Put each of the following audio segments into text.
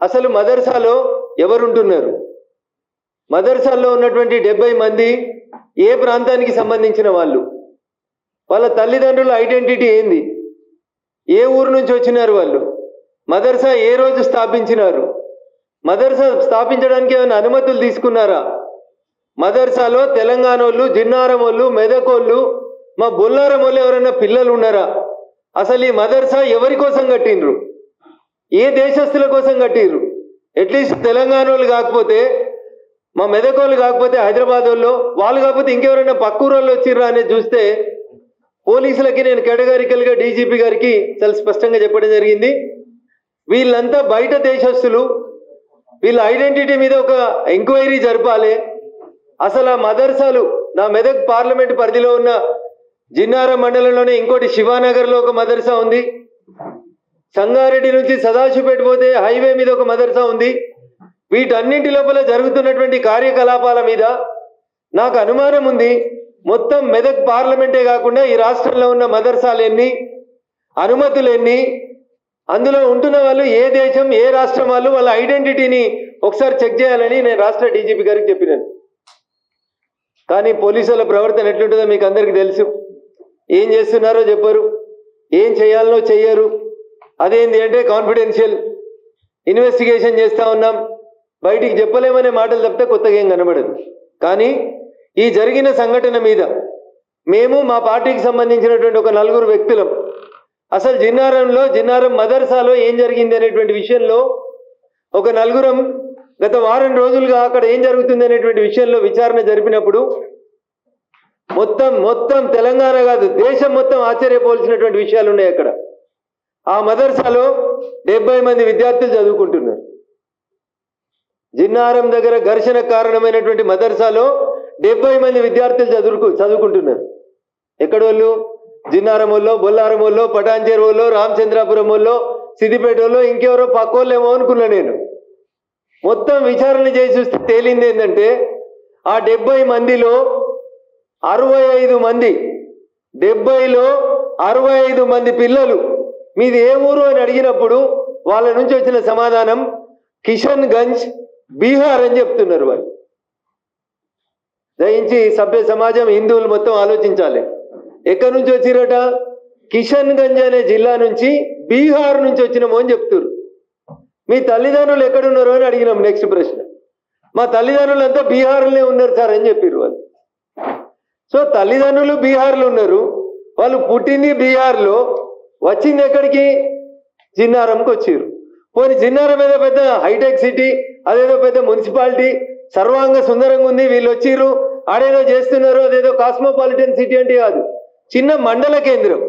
అసలు మదర్సాలో ఎవరుంటున్నారు? మదర్సాల్లో ఉన్నటువంటి డెబ్బై మంది ఏ ప్రాంతానికి సంబంధించిన వాళ్ళు? వాళ్ళ తల్లిదండ్రుల ఐడెంటిటీ ఏంది? ఏ ఊరు నుంచి వచ్చినారు వాళ్ళు? మదర్సా ఏ రోజు స్థాపించినారు? మదర్సా స్థాపించడానికి ఏమైనా అనుమతులు తీసుకున్నారా? మదర్సాలో తెలంగాణ వాళ్ళు జిన్నారం వాళ్ళు మెదకోళ్ళు మా బొల్లారం వాళ్ళు ఎవరైనా పిల్లలు ఉన్నారా అసలు ఈ మదర్సా ఎవరి కోసం కట్టిండ్రు? ఏ దేశస్తుల కోసం కట్టిర్రు? అట్లీస్ట్ తెలంగాణ వాళ్ళు కాకపోతే మా మెదకోళ్ళు కాకపోతే హైదరాబాద్ వాళ్ళు వాళ్ళు కాకపోతే ఇంకెవరైనా పక్కూరు వాళ్ళు వచ్చిర్రా అనేది చూస్తే పోలీసులకి నేను కేటగారికల్గా డీజీపీ గారికి చాలా స్పష్టంగా చెప్పడం జరిగింది. వీళ్ళంతా బయట దేశస్తులు వీళ్ళ ఐడెంటిటీ మీద ఒక ఎంక్వైరీ జరపాలి. అసలు ఆ మదర్సాలు నా మెదక్ పార్లమెంట్ పరిధిలో ఉన్న జిన్నారం మండలంలోనే ఇంకోటి శివానగర్లో ఒక మదర్సా ఉంది. సంగారెడ్డి నుంచి సదాశివపేట పోతే హైవే మీద ఒక మదర్సా ఉంది. వీటన్నింటి లోపల జరుగుతున్నటువంటి కార్యకలాపాల మీద నాకు అనుమానం ఉంది. మొత్తం మెదక్ పార్లమెంటే కాకుండా ఈ రాష్ట్రంలో ఉన్న మదర్సాలు అనుమతులెన్ని అనుమతులు ఎన్ని అందులో ఉంటున్న వాళ్ళు ఏ దేశం ఏ రాష్ట్రం వాళ్ళు వాళ్ళ ఐడెంటిటీని ఒకసారి చెక్ చేయాలని నేను రాష్ట్ర డీజీపీ గారికి చెప్పినాను. కానీ పోలీసుల ప్రవర్తన ఎట్లుంటుందో మీకు అందరికీ తెలుసు. ఏం చేస్తున్నారో చెప్పరు. ఏం చేయాలనో చెయ్యరు. అదేంటి అంటే కాన్ఫిడెన్షియల్ ఇన్వెస్టిగేషన్ చేస్తా ఉన్నాం. బయటికి చెప్పలేమనే మాటలు తప్పితే కొత్తగా ఏం కనబడదు. కానీ ఈ జరిగిన సంఘటన మీద మేము మా పార్టీకి సంబంధించినటువంటి ఒక నలుగురు వ్యక్తులం అసలు జిన్నారంలో జిన్నారం మదర్సాలో ఏం జరిగింది అనేటువంటి విషయంలో ఒక నలుగురం గత వారం రోజులుగా అక్కడ ఏం జరుగుతుంది అనేటువంటి విషయంలో విచారణ జరిపినప్పుడు మొత్తం మొత్తం తెలంగాణ కాదు దేశం మొత్తం ఆశ్చర్యపోవాల్సినటువంటి విషయాలు ఉన్నాయి అక్కడ. ఆ మదర్సాలో డెబ్బై మంది విద్యార్థులు చదువుకుంటున్నారు. జిన్నారం దగ్గర ఘర్షణ కారణమైనటువంటి మదర్సాలో డెబ్బై మంది విద్యార్థులు చదువుకు చదువుకుంటున్నారు. ఎక్కడ వాళ్ళు జిన్నారం వాళ్ళు బొల్లారం వాళ్ళు పటాన్చేరు ఇంకెవరో పక్కోళ్ళేమో అనుకున్నా నేను. మొత్తం విచారణ చేసి చూస్తే తేలింది ఏంటంటే ఆ డెబ్బై మందిలో అరవై ఐదు మంది డెబ్బైలో అరవై ఐదు మంది పిల్లలు మీది ఏ ఊరు అని అడిగినప్పుడు వాళ్ళ నుంచి వచ్చిన సమాధానం కిషన్ గంజ్ బీహార్ అని చెప్తున్నారు వాళ్ళు. దయించి సభ్య సమాజం హిందువులు మొత్తం ఆలోచించాలి. ఎక్కడి నుంచి వచ్చిరట? కిషన్ గంజ్ అనే జిల్లా నుంచి బీహార్ నుంచి వచ్చినాము అని చెప్తున్నారు. మీ తల్లిదండ్రులు ఎక్కడున్నారు అని అడిగినాం నెక్స్ట్ ప్రశ్న. మా తల్లిదండ్రులు అంతా బీహార్లోనే ఉన్నారు సార్ అని చెప్పారు వాళ్ళు. సో తల్లిదండ్రులు బీహార్లో ఉన్నారు. వాళ్ళు పుట్టింది బీహార్లో. వచ్చింది ఎక్కడికి? జిన్నారంకి వచ్చారు. పోనీ జిన్నారం ఏదో పెద్ద హైటెక్ సిటీ అదేదో పెద్ద మున్సిపాలిటీ సర్వాంగ సుందరంగా ఉంది వీళ్ళు వచ్చిర్రు ఆడేదో చేస్తున్నారు అదేదో కాస్మోపాలిటన్ సిటీ అంటే కాదు. చిన్న మండల కేంద్రం.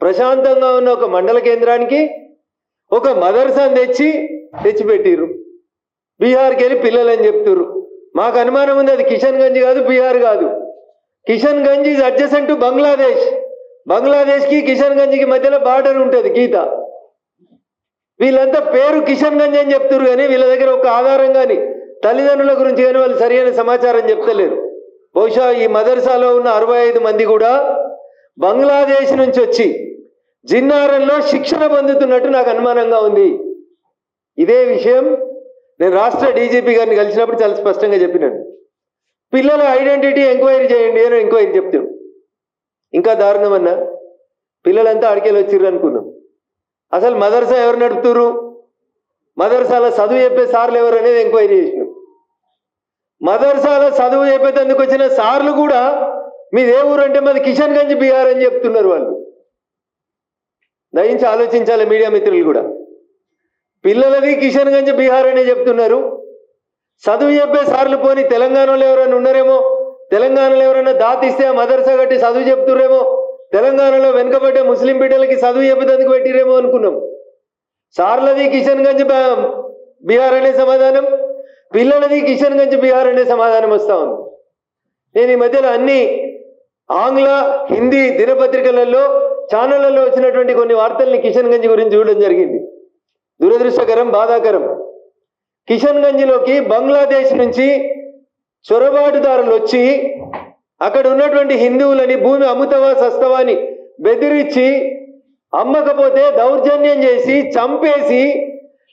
ప్రశాంతంగా ఉన్న ఒక మండల కేంద్రానికి ఒక మదర్సాను తెచ్చి తెచ్చిపెట్టిర్రు. బీహార్కి వెళ్ళి పిల్లలు అని చెప్తుర్రు. మాకు అనుమానం ఉంది అది కిషన్ గంజ్ కాదు బీహార్ కాదు. Kishanganj is adjacent to Bangladesh. బంగ్లాదేశ్కి కిషన్ గంజ్కి మధ్యలో బార్డర్ ఉంటుంది గీత. వీళ్ళంతా పేరు కిషన్ గంజ్ అని చెప్తారు కానీ వీళ్ళ దగ్గర ఒక ఆధారం కానీ తల్లిదండ్రుల గురించి కానీ వాళ్ళు సరైన సమాచారం చెప్తలేరు. బహుశా ఈ మదర్సాలో ఉన్న అరవై ఐదు మంది కూడా బంగ్లాదేశ్ నుంచి వచ్చి జిన్నారంలో శిక్షణ పొందుతున్నట్టు నాకు అనుమానంగా ఉంది. ఇదే విషయం నేను రాష్ట్ర డీజీపీ గారిని కలిసినప్పుడు చాలా స్పష్టంగా చెప్పినాను. పిల్లల ఐడెంటిటీ ఎంక్వైరీ చేయండి అని ఎంక్వైరీ చెప్తాను ఇంకా దారుణం అన్నా పిల్లలంతా అడికెళ్ళి వచ్చిర్రు అనుకున్నాం. అసలు మదర్సా ఎవరు నడుపుతురు మదర్సాలో చదువు చెప్పే సార్లు ఎవరు అనేది ఎంక్వైరీ చేసినాం. మదర్సాలో చదువు చెప్పేందుకు వచ్చిన సార్లు కూడా మీది ఏ ఊరు అంటే మాది కిషన్ గంజ్ బీహార్ అని చెప్తున్నారు వాళ్ళు. దయించి ఆలోచించాలి మీడియా మిత్రులు కూడా. పిల్లలది కిషన్ గంజ్ బీహార్ అనే చెప్తున్నారు. చదువు చెప్పే సార్లు పోని తెలంగాణలో ఎవరైనా ఉన్నారేమో? తెలంగాణలో ఎవరైనా దాతిస్తే మదర్సా కట్టి చదువు చెప్తుర్రేమో తెలంగాణలో వెనుకబడ్డ ముస్లిం బిడ్డలకి చదువు చెప్పేందుకు పెట్టిరేమో అనుకున్నాం. సార్లది కిషన్ గంజ్ బీహార్ అనే సమాధానం పిల్లలది కిషన్ గంజ్ బీహార్ అనే సమాధానం వస్తా ఉంది. నేను ఈ మధ్యలో అన్ని ఆంగ్ల హిందీ దినపత్రికలలో ఛానళ్ళలో వచ్చినటువంటి కొన్ని వార్తల్ని కిషన్ గంజ్ గురించి చూడడం జరిగింది. దురదృష్టకరం బాధాకరం. కిషన్ గంజ్లోకి బంగ్లాదేశ్ నుంచి చొరబాటుదారులు వచ్చి అక్కడ ఉన్నటువంటి హిందువులని భూమి అమ్ముతవా సస్తవా అని బెదిరించి అమ్మకపోతే దౌర్జన్యం చేసి చంపేసి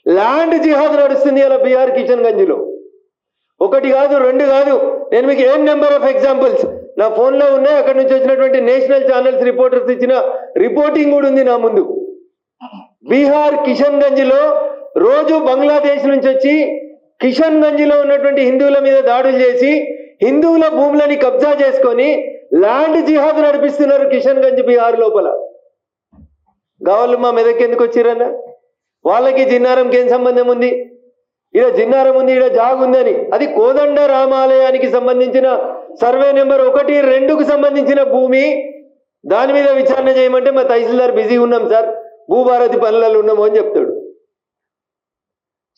ల్యాండ్ జిహాద్ నడుస్తుంది అలా బీహార్ కిషన్ గంజ్లో ఒకటి కాదు రెండు కాదు. నేను మీకు ఏం నెంబర్ ఆఫ్ ఎగ్జాంపుల్స్ నా ఫోన్లో ఉన్నాయి. అక్కడ నుంచి వచ్చినటువంటి నేషనల్ ఛానల్స్ రిపోర్టర్స్ ఇచ్చిన రిపోర్టింగ్ కూడా ఉంది నా ముందు. బీహార్ కిషన్ గంజ్లో రోజు బంగ్లాదేశ్ నుంచి వచ్చి కిషన్ గంజ్లో ఉన్నటువంటి హిందువుల మీద దాడులు చేసి హిందువుల భూములని కబ్జా చేసుకొని ల్యాండ్ జిహాద్ నడిపిస్తున్నారు కిషన్ గంజ్ బీహార్ లోపల. గావాళ్ళు మా మెదక్ ఎందుకు వచ్చిరన్న వాళ్ళకి జిన్నారంకి ఏం సంబంధం ఉంది? ఈడ జిన్నారం ఉంది ఈడ జాగ్ ఉందని. అది కోదండ రామాలయానికి సంబంధించిన సర్వే నెంబర్ ఒకటి రెండుకు సంబంధించిన భూమి. దాని మీద విచారణ చేయమంటే మా తహసీల్దార్ బిజీ ఉన్నాం సార్. భూభారతి పనులలో ఉన్నాము అని చెప్తాడు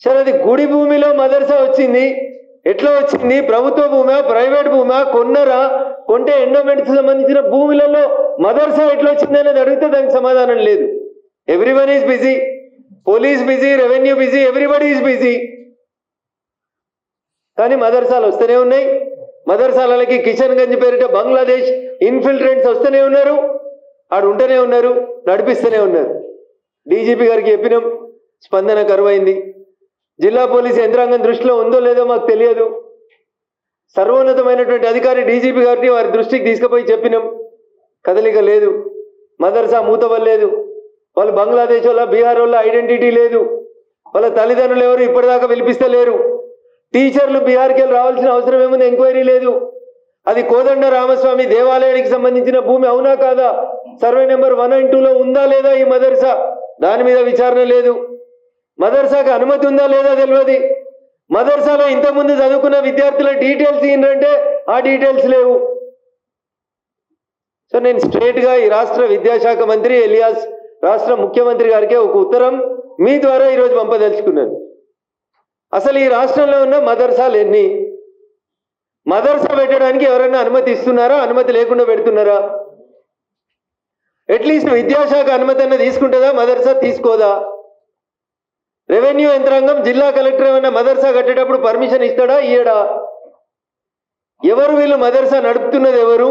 సరే అది గుడి భూమిలో మదర్సా వచ్చింది. ఎట్లా వచ్చింది? ప్రభుత్వ భూమా ప్రైవేట్ భూమా కొన్నరా కొంటే ఎండోమెంట్స్ సంబంధించిన భూములలో మదర్సా ఎట్లా వచ్చింది అనేది అడిగితే దానికి సమాధానం లేదు. Everyone is busy police busy revenue busy everybody is busy కానీ మదర్సాలు వస్తూనే ఉన్నాయి. మదర్సాలకి కిషన్ గంజ్ పేరిట బంగ్లాదేశ్ ఇన్ఫిల్ట్రెంట్స్ వస్తూనే ఉన్నారు. ఆడు ఉంటూనే ఉన్నారు నడిపిస్తూనే ఉన్నారు. డీజీపీ గారికి చెప్పినాం స్పందన కరువైంది. జిల్లా పోలీసు యంత్రాంగం దృష్టిలో ఉందో లేదో మాకు తెలియదు. సర్వోన్నతమైనటువంటి అధికారి డీజీపీ గారిని వారి దృష్టికి తీసుకుపోయి చెప్పినాం. కదలిక లేదు. మదర్సా మూతవల్లేదు వాళ్ళు బంగ్లాదేశ్ వాళ్ళ బీహార్ వాళ్ళ ఐడెంటిటీ లేదు. వాళ్ళ తల్లిదండ్రులు ఎవరు ఇప్పటిదాకా పిలిపిస్తలేరు టీచర్లు బీహార్కి వెళ్ళి రావాల్సిన అవసరం ఏముంది? ఎంక్వైరీ లేదు. అది కోదండ రామస్వామి దేవాలయానికి సంబంధించిన భూమి అవునా కాదా? సర్వే నెంబర్ వన్ అండ్ టూలో ఉందా లేదా ఈ మదర్సా? దాని మీద విచారణ లేదు. మదర్సాకి అనుమతి ఉందా లేదా తెలియదు. మదర్సాలో ఇంతకుముందు చదువుకున్న విద్యార్థుల డీటెయిల్స్ ఏంటంటే ఆ డీటెయిల్స్ లేవు. సో నేను స్ట్రేట్గా ఈ రాష్ట్ర విద్యాశాఖ మంత్రి ఎలియాస్ రాష్ట్ర ముఖ్యమంత్రి గారికి ఒక ఉత్తరం మీ ద్వారా ఈరోజు పంపదలుచుకున్నాను. అసలు ఈ రాష్ట్రంలో ఉన్న మదర్సాలు ఎన్ని? మదర్సా పెట్టడానికి ఎవరైనా అనుమతి ఇస్తున్నారా? అనుమతి లేకుండా పెడుతున్నారా? అట్లీస్ట్ విద్యాశాఖ అనుమతి అన్న తీసుకుంటుందా? మదర్సా తీసుకోదా? రెవెన్యూ యంత్రాంగం జిల్లా కలెక్టర్ ఏమైనా మదర్సా కట్టేటప్పుడు పర్మిషన్ ఇస్తాడా? ఇయ్యడా? ఎవరు వీళ్ళు మదర్సా నడుపుతున్నది ఎవరు?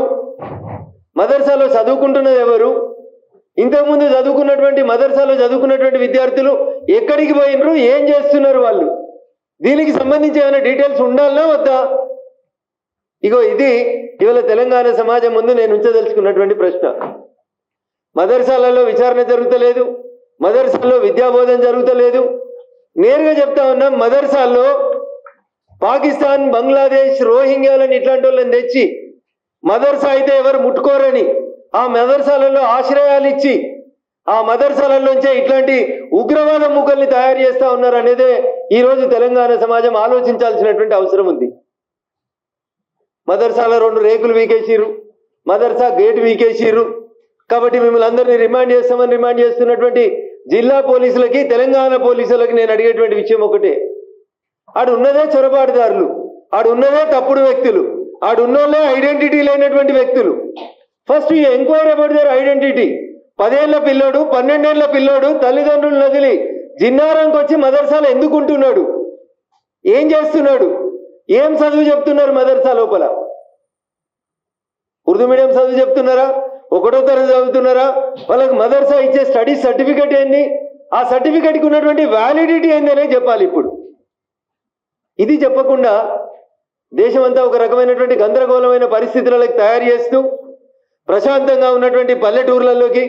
మదర్సాలో చదువుకుంటున్నది ఎవరు? ఇంతకుముందు చదువుకున్నటువంటి మదర్సాలో చదువుకున్నటువంటి విద్యార్థులు ఎక్కడికి పోయినరు? ఏం చేస్తున్నారు వాళ్ళు? దీనికి సంబంధించి ఏమైనా డీటెయిల్స్ ఉండాలనా వద్దా? ఇగో ఇది ఇవాళ తెలంగాణ సమాజం ముందు నేను ఉంచదలుచుకున్నటువంటి ప్రశ్న. మదర్సాలలో విచారణ జరుగుతలేదు. మదర్సాల్లో విద్యాబోధన జరుగుతలేదు. నేరుగా చెప్తా ఉన్నాం మదర్సాల్లో పాకిస్తాన్ బంగ్లాదేశ్ రోహింగ్యాలని ఇట్లాంటి వాళ్ళని తెచ్చి మదర్సా అయితే ఎవరు ముట్టుకోరని ఆ మదర్సాలలో ఆశ్రయాలు ఇచ్చి ఆ మదర్సాలలోంచే ఇట్లాంటి ఉగ్రవాద ముక్కల్ని తయారు చేస్తా ఉన్నారు అనేదే ఈరోజు తెలంగాణ సమాజం ఆలోచించాల్సినటువంటి అవసరం ఉంది. మదర్సాల రెండు రేకులు వీకేసిరు మదర్సా గేట్ వీకేసిరు కాబట్టి మిమ్మల్ని అందరినీ రిమాండ్ చేస్తామని రిమాండ్ చేస్తున్నటువంటి జిల్లా పోలీసులకి తెలంగాణ పోలీసులకి నేను అడిగేటువంటి విషయం ఒకటే. ఆడు ఉన్నదే చొరబాటుదారులు ఆడు ఉన్నదే తప్పుడు వ్యక్తులు ఆడు ఉన్నోళ్ళే ఐడెంటిటీ లేనటువంటి వ్యక్తులు. ఫస్ట్ ఈ ఎంక్వైరీ అబౌట్ దర్ ఐడెంటిటీ పదేళ్ళ పిల్లోడు పన్నెండేళ్ళ పిల్లోడు తల్లిదండ్రులు నదిలి జిన్నారంకి వచ్చి మదర్సాలో ఎందుకుంటున్నాడు? ఏం చేస్తున్నాడు? ఏం చదువు చెప్తున్నారు మదర్సా లోపల? ఉర్దూ మీడియం చదువు చెప్తున్నారా? ఒకటో తరగతి చదువుతున్నారా? వాళ్ళకి మదర్సా ఇచ్చే స్టడీ సర్టిఫికెట్ ఏంది? ఆ సర్టిఫికెట్కి ఉన్నటువంటి వ్యాలిడిటీ ఏంది అనేది చెప్పాలి ఇప్పుడు. ఇది చెప్పకుండా దేశమంతా ఒక రకమైనటువంటి గందరగోళమైన పరిస్థితులకు తయారు చేస్తూ ప్రశాంతంగా ఉన్నటువంటి పల్లెటూర్లలోకి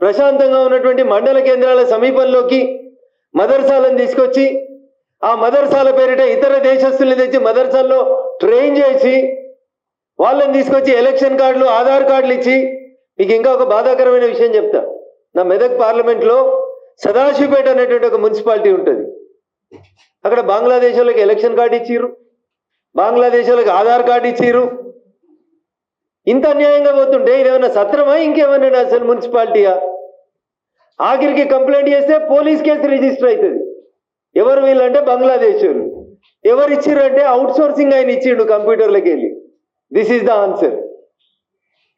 ప్రశాంతంగా ఉన్నటువంటి మండల కేంద్రాల సమీపంలోకి మదర్సాలను తీసుకొచ్చి ఆ మదర్సాల పేరిట ఇతర దేశస్తుల్ని తెచ్చి మదర్సాల్లో ట్రైన్ చేసి వాళ్ళని తీసుకొచ్చి ఎలక్షన్ కార్డులు ఆధార్ కార్డులు ఇచ్చి మీకు ఇంకా ఒక బాధాకరమైన విషయం చెప్తా. నా మెదక్ పార్లమెంట్లో సదాశివపేట అనేటువంటి ఒక మున్సిపాలిటీ ఉంటుంది. అక్కడ బంగ్లాదేశ్ వాళ్ళకి ఎలక్షన్ కార్డు ఇచ్చిర్రు. బంగ్లాదేశ్ వాళ్ళకి ఆధార్ కార్డు ఇచ్చిర్రు. ఇంత అన్యాయంగా పోతుంటే ఇదేమన్నా సత్రమా? ఇంకేమన్నా అసలు మున్సిపాలిటీయా? ఆఖరికి కంప్లైంట్ చేస్తే పోలీస్ కేసు రిజిస్టర్ అవుతుంది. ఎవరు వీళ్ళంటే బంగ్లాదేశ్ వాళ్ళు ఎవరు ఇచ్చిర్రు అంటే అవుట్ సోర్సింగ్ ఆయన ఇచ్చిండు కంప్యూటర్లకి వెళ్ళి దిస్ ఈస్ ద ఆన్సర్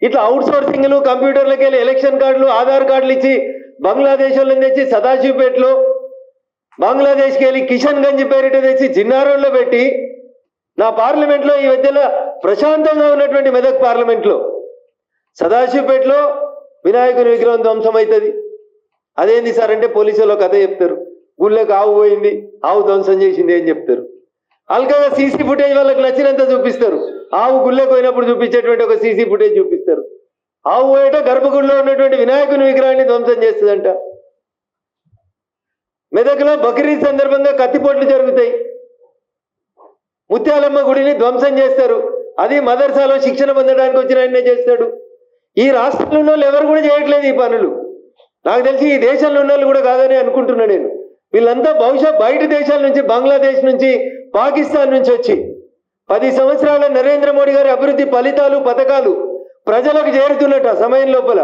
ఇట్లా అవుట్ సోర్సింగ్లు కంప్యూటర్లకు వెళ్ళి ఎలక్షన్ కార్డులు ఆధార్ కార్డులు ఇచ్చి బంగ్లాదేశ్ వాళ్ళని తెచ్చి సదాశివపేటలో బంగ్లాదేశ్కి వెళ్ళి కిషన్ గంజ్ పేరిట తెచ్చి జిన్నారోడ్లో పెట్టి నా పార్లమెంట్లో ఈ మధ్యలో ప్రశాంతంగా ఉన్నటువంటి మెదక్ పార్లమెంట్లో సదాశివపేటలో వినాయకుని విగ్రహం ధ్వంసం అవుతుంది అదేంది సార్ అంటే పోలీసులు కథ చెప్తారు. గుళ్ళకి ఆవు పోయింది ఆవు ధ్వంసం చేసింది అని చెప్తారు. అల్కగా సీసీ ఫుటేజ్ వాళ్ళకి నచ్చినంత చూపిస్తారు. ఆవు గుళ్ళకి పోయినప్పుడు చూపించేటువంటి ఒక సీసీ ఫుటేజ్ చూపిస్తారు. ఆవు పోయేట గర్భగుడిలో ఉన్నటువంటి వినాయకుని విగ్రహాన్ని ధ్వంసం చేస్తుందంట. మెదక్లో బక్రీద్ సందర్భంగా కత్తిపోట్లు జరుగుతాయి. ముత్యాలమ్మ గుడిని ధ్వంసం చేస్తారు. అది మదర్సాలో శిక్షణ పొందడానికి వచ్చిన ఆయనే చేస్తాడు. ఈ రాష్ట్రంలో వాళ్ళు ఎవరు కూడా చేయట్లేదు ఈ పనులు. నాకు తెలిసి ఈ దేశంలో ఉన్న వాళ్ళు కూడా కాదని అనుకుంటున్నా నేను. వీళ్ళంతా బహుశా బయట దేశాల నుంచి బంగ్లాదేశ్ నుంచి పాకిస్తాన్ నుంచి వచ్చి పది సంవత్సరాల నరేంద్ర మోడీ గారి అభివృద్ధి ఫలితాలు పథకాలు ప్రజలకు చేరుతున్నట్టు ఆ సమయం లోపల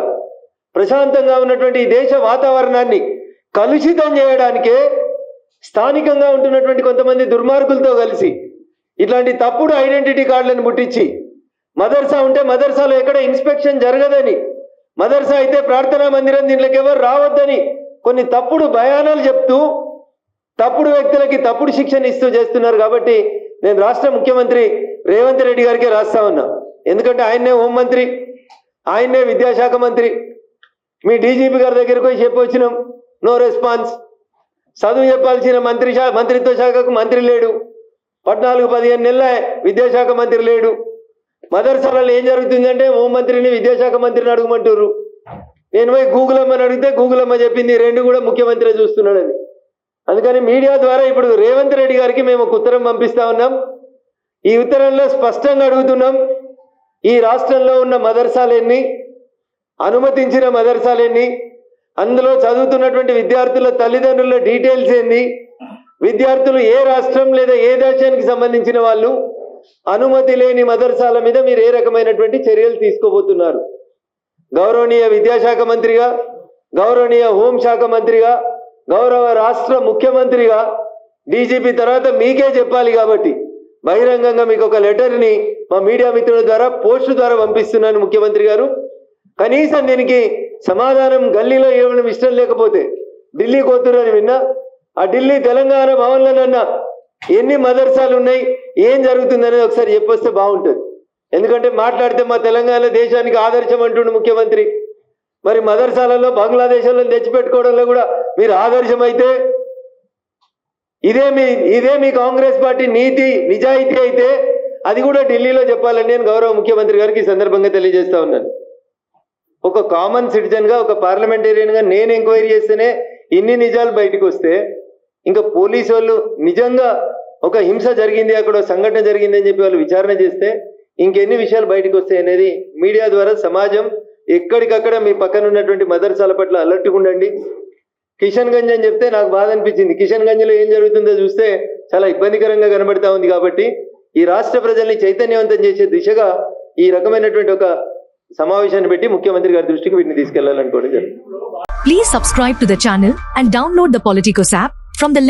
ప్రశాంతంగా ఉన్నటువంటి ఈ దేశ వాతావరణాన్ని కలుషితం చేయడానికే స్థానికంగా ఉంటున్నటువంటి కొంతమంది దుర్మార్గులతో కలిసి ఇట్లాంటి తప్పుడు ఐడెంటిటీ కార్డులను ముట్టించి మదర్సా ఉంటే మదర్సాలో ఎక్కడ ఇన్స్పెక్షన్ జరగదని మదర్సా అయితే ప్రార్థనా మందిరం దీంట్లోకి ఎవరు రావద్దని కొన్ని తప్పుడు భయానాలు చెప్తూ తప్పుడు వ్యక్తులకి తప్పుడు శిక్షణ ఇస్తూ చేస్తున్నారు కాబట్టి నేను రాష్ట్ర ముఖ్యమంత్రి రేవంత్ రెడ్డి గారికే రాస్తా ఉన్నా. ఎందుకంటే ఆయన్నే హోంమంత్రి ఆయన్నే విద్యాశాఖ మంత్రి. మీ డీజీపీ గారి దగ్గరికి పోయి చెప్పొచ్చినాం నో రెస్పాన్స్. చదువు చెప్పాల్సిన మంత్రి మంత్రిత్వ శాఖకు మంత్రి లేడు. పద్నాలుగు పదిహేను నెలల విద్యాశాఖ మంత్రి లేడు. మదర్సాలలో ఏం జరుగుతుందంటే హోంమంత్రిని విద్యాశాఖ మంత్రిని అడగమంటారు నేను పోయి గూగుల్ అమ్మని అడిగితే గూగుల్ అమ్మ చెప్పింది రెండు కూడా ముఖ్యమంత్రి చూస్తున్నాడని. అందుకని మీడియా ద్వారా ఇప్పుడు రేవంత్ రెడ్డి గారికి మేము ఒక ఉత్తరం పంపిస్తా ఉన్నాం. ఈ ఉత్తరంలో స్పష్టంగా అడుగుతున్నాం. ఈ రాష్ట్రంలో ఉన్న మదర్సాలెన్ని అనుమతించిన మదర్సాలెన్ని అందులో చదువుతున్నటువంటి విద్యార్థుల తల్లిదండ్రుల డీటెయిల్స్ ఏంది విద్యార్థులు ఏ రాష్ట్రం లేదా ఏ దేశానికి సంబంధించిన వాళ్ళు అనుమతి లేని మదర్సాల మీద మీరు ఏ రకమైనటువంటి చర్యలు తీసుకోబోతున్నారు? గౌరవనీయ విద్యాశాఖ మంత్రిగా గౌరవనీయ హోంశాఖ మంత్రిగా గౌరవ రాష్ట్ర ముఖ్యమంత్రిగా డీజీపీ తర్వాత మీకే చెప్పాలి కాబట్టి బహిరంగంగా మీకు ఒక లెటర్ని మా మీడియా మిత్రుల ద్వారా పోస్ట్ ద్వారా పంపిస్తున్నాను ముఖ్యమంత్రి గారు. కనీసం దీనికి సమాధానం గల్లీలో ఇవ్వడం ఇష్టం లేకపోతే ఢిల్లీ కోతురని విన్నా ఆ ఢిల్లీ తెలంగాణ భవన్లోనన్నా ఎన్ని మదర్సాలు ఉన్నాయి ఏం జరుగుతుందనేది ఒకసారి చెప్పొస్తే బాగుంటుంది. ఎందుకంటే మాట్లాడితే మా తెలంగాణ దేశానికి ఆదర్శం అంటుండు ముఖ్యమంత్రి. మరి మదర్సాలలో బంగ్లాదేశాలను తెచ్చిపెట్టుకోవడంలో కూడా మీరు ఆదర్శమైతే ఇదే మీ ఇదే మీ కాంగ్రెస్ పార్టీ నీతి నిజాయితీ అయితే అది కూడా ఢిల్లీలో చెప్పాలని నేను గౌరవ ముఖ్యమంత్రి గారికి ఈ సందర్భంగా తెలియజేస్తా ఉన్నాను. ఒక కామన్ సిటిజన్గా ఒక పార్లమెంటేరియన్గా నేను ఎంక్వైరీ చేస్తేనే ఇన్ని నిజాలు బయటకు వస్తే ఇంకా పోలీసు వాళ్ళు నిజంగా ఒక హింస జరిగింది అక్కడ సంఘటన జరిగింది అని చెప్పి వాళ్ళు విచారణ చేస్తే ఇంకెన్ని విషయాలు బయటకు వస్తాయి అనేది మీడియా ద్వారా సమాజం ఎక్కడికక్కడ మీ పక్కన ఉన్నటువంటి మదర్సాల పట్ల అలర్ట్గా ఉండండి. కిషన్ గంజ్ అని చెప్తే నాకు బాధ అనిపించింది కిషన్ గంజ్లో ఏం జరుగుతుందో చూస్తే చాలా ఇబ్బందికరంగా కనబడతా ఉంది కాబట్టి ఈ రాష్ట్ర ప్రజల్ని చైతన్యవంతం చేసే దిశగా ఈ రకమైనటువంటి ఒక సమావేశాన్ని పెట్టి ముఖ్యమంత్రి గారి దృష్టికి వీటిని తీసుకెళ్ళాలనుకోవడం జరిగింది Please subscribe to the channel and download the Politicos app from the.